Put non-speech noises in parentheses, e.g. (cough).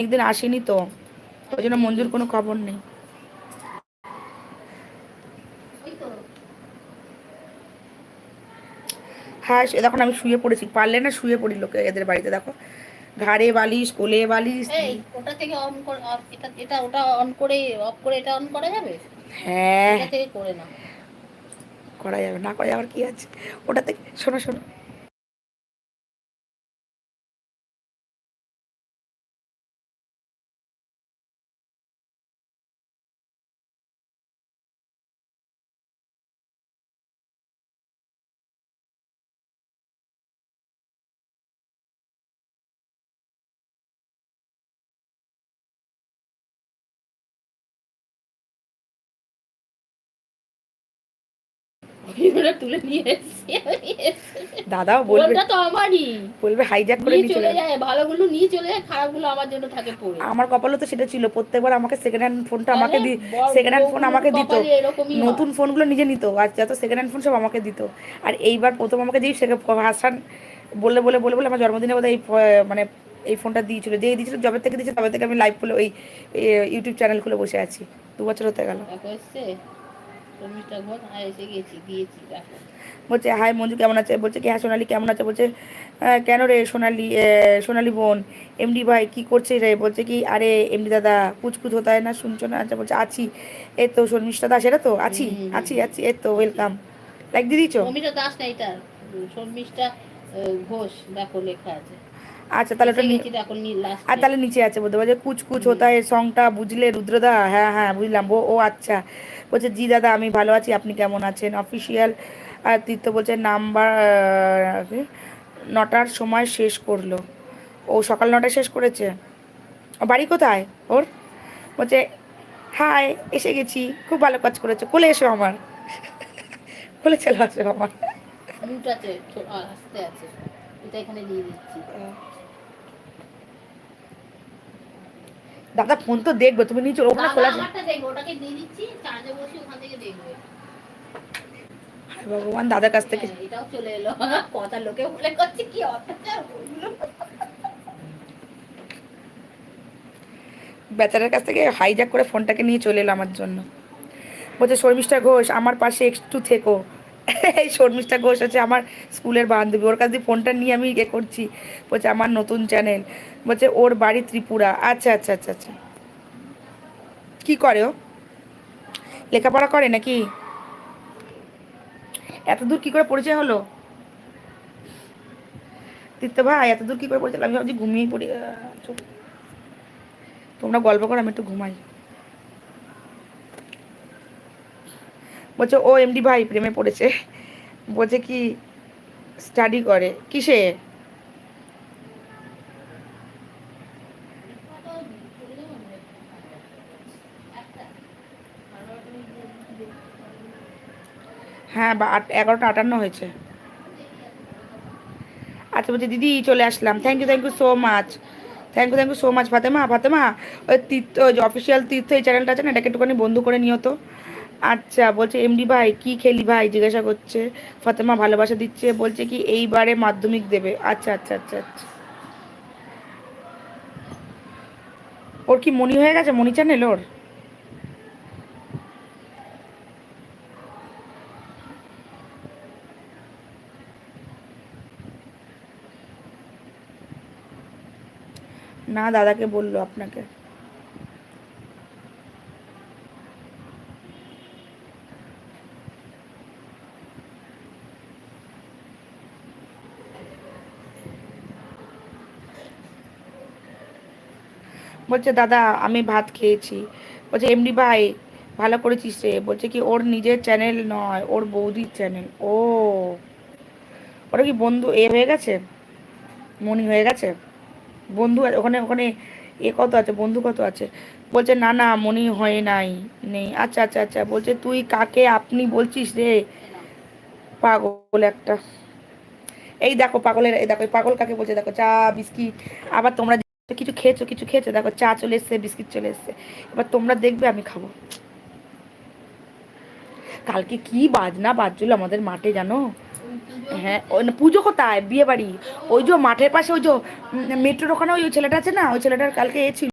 একদিন আসেনি তো ওই জন্য মঞ্জুর কোনো খবর নেই। হ্যাঁ সে দেখো আমি শুয়ে পড়েছি। পারলে না শুয়ে পড়ি লোকে এদের বাড়িতে দেখো। ঘাড়ে বালিশ কোলে বালিশ। ওটা থেকে অন করে এটা এটা ওটা অন করে অফ করে এটা অন করা যাবে? হ্যাঁ। এটা থেকে করে না করা যাবে না করা যাবার কি আছে? ওটা থেকে শোনো শোনো। ভিডিওটা তুলে নিয়ে এসেছি দাদাও বলবে তো আমারই। বলবে হাইজ্যাক করে নিয়ে চলে যাবে। যায় ভালোগুলো নিয়ে চলে যায় খারাপগুলো আমার জন্য থাকে পড়ে। আমার কপালও তো সেটা ছিল প্রত্যেকবার আমাকে সেকেন্ড হ্যান্ড ফোনটা আমাকে দি সেকেন্ড হ্যান্ড ফোন আমাকে দিত। নতুন ফোনগুলো নিজে নিত আর যত সেকেন্ড হ্যান্ড ফোন সব আমাকে দিত। আর এইবার প্রথম আমাকে যেই সেকে হাসান বলে বলে বলে বলে আমার জন্মদিনে বোধহয় এই মানে এই ফোনটা দিয়েছিল যেই দিয়েছিল জবে থেকে দিয়েছে তবে থেকে আমি লাইভ খুলে ওই ইউটিউব চ্যানেল খুলে বসে আছি। দু বছর হতে গেল। বলছে হাই মঞ্জু কেমন আছে? বলছে কি হ্যাঁ সোনালি কেমন আছে? বলছে "আহ, কেন রে সোনালি সোনালি বোন? এমডি ভাই কি করছে রে? বলছে কি আরে এমডি দাদা কুচকুচ হতে হয় না শুনছো না? আচ্ছা বলছে আছি এই তো শর্মিষ্ঠা দাস এটা তো আছি আছি আছি এই তো ওয়েলকাম লাইক দিয়ে দিচ্ছ শর্মিষ্ঠা দাস না এটা শর্মিষ্ঠা ঘোষ দেখো লেখা আছে। আচ্ছা তাহলে ওটা আর তাহলে নিচে আছে বলতে বলছে কুচ কুচ হতা হয় সংটা বুঝলে রুদ্রদা? হ্যাঁ হ্যাঁ বুঝলাম। ও ও আচ্ছা। বলছে জি দাদা আমি ভালো আছি। আপনি কেমন আছেন? অফিসিয়াল আর তীর্থ বলছে নাম্বার নটার সময় শেষ করল। ও সকাল নটায় শেষ করেছে? ও বাড়ি কোথায় ওর? বলছে হাই এসে গেছি। খুব ভালো কাজ করেছে। কোলে এসো আমার। (laughs) কোলে চলে আসো আমার। আছে আস্তে আছে। এটা এখানে দিয়ে দিচ্ছি। দাদা ফোন তো দেখবে তুমি নিচে ওখানে খোলা ওটাকে দিয়ে দিচ্ছি চার্জে বসে ওখান থেকে দেখবে। ভগবান দাদার কাছ থেকে হ্যাঁ, এটাও চলে এলো। (laughs) কথা লোকে বলে করছে কি অত্যাচার। বেচারার কাছ থেকে হাইজ্যাক করে ফোনটাকে নিয়ে চলে এলো আমার জন্য। বলছে শর্মিষ্ঠা ঘোষ আমার পাশে একটু থেকো। এই শর্মিষ্ঠা ঘোষ হচ্ছে আমার স্কুলের বান্ধবী। ওর কাছ দিয়ে ফোনটা নিয়ে আমি ইয়ে করছি। বলছে, আমার নতুন চ্যানেল বলছে, ওর বাড়ি ত্রিপুরা। আচ্ছা আচ্ছা আচ্ছা আচ্ছা। কী করে ও? লেখাপড়া করে নাকি? এত দূর কী করে পরিচয় হলো? তীর্থ ভাই, এত দূর কী করে পরিচয় আমি ভাবছি ঘুমিয়েই পড়ি তোমরা গল্প করো, আমি একটু ঘুমাই। বলছে, ও এমডি ভাই প্রেমে পড়েছে। বলছে কি স্টাডি করে। কিসে? হ্যাঁ বা এগারোটা আটান্ন হয়েছে। আচ্ছা বলছি, দিদি, চলে আসলাম। Thank you thank you so much thank you thank you so much Fatema Fatema. ওই তীর্থ, ওই অফিসিয়াল তীর্থ এই চ্যানেলটা আছে না, এটাকে একটুখানি বন্ধ করে নিও তো। আচ্ছা বলছে, এমডি ভাই, কি খেলি ভাই? জিজ্ঞাসা করছে, ফাতেমা ভালোবাসা দিচ্ছে। বলছে কি, এইবারে মাধ্যমিক দেবে। আচ্ছা আচ্ছা আচ্ছা আচ্ছা। ওর কি মনি হয়ে গেছে? মনি চ্যানেল ওর? না, দাদাকে বলল আপনাকে। বলছে, দাদা, আমি ভাত খেয়েছি। বলছে, এমনি ভাই, ভালো করেছিস রে। বলছে কি, ওর নিজের চ্যানেল নয়, ওর বৌদির চ্যানেল। ও ওটা কি বন্ধু, এ হয়ে গেছে? মনি হয়ে গেছে? বন্ধু ওখানে ওখানে এ কত আছে, বন্ধু কত আছে? বলছে, না না মনি হয় নাই, নেই। আচ্ছা আচ্ছা আচ্ছা বলছে, তুই কাকে আপনি বলছিস রে? পাগল একটা। এই দেখো, পাগলের, এই দেখো পাগল কাকে বলছে? দেখো, চা, বিস্কিট, আবার তোমরা যে কিছু খেয়েছো কিছু খেয়েছো? দেখো, চা চলে এসছে, বিস্কিট চলে এসছে। এবার তোমরা দেখবে, আমি খাব। কালকে কি বাজনা বাজছিল আমাদের মাঠে জানো? হ্যাঁ পুজো কোথায়? বিয়ে বাড়ি ওই যে মাঠের পাশে, ওই যে মেট্রোর ওখানে ওই ছেলেটা আছে না? ওই ছেলেটার কালকে এ ছিল।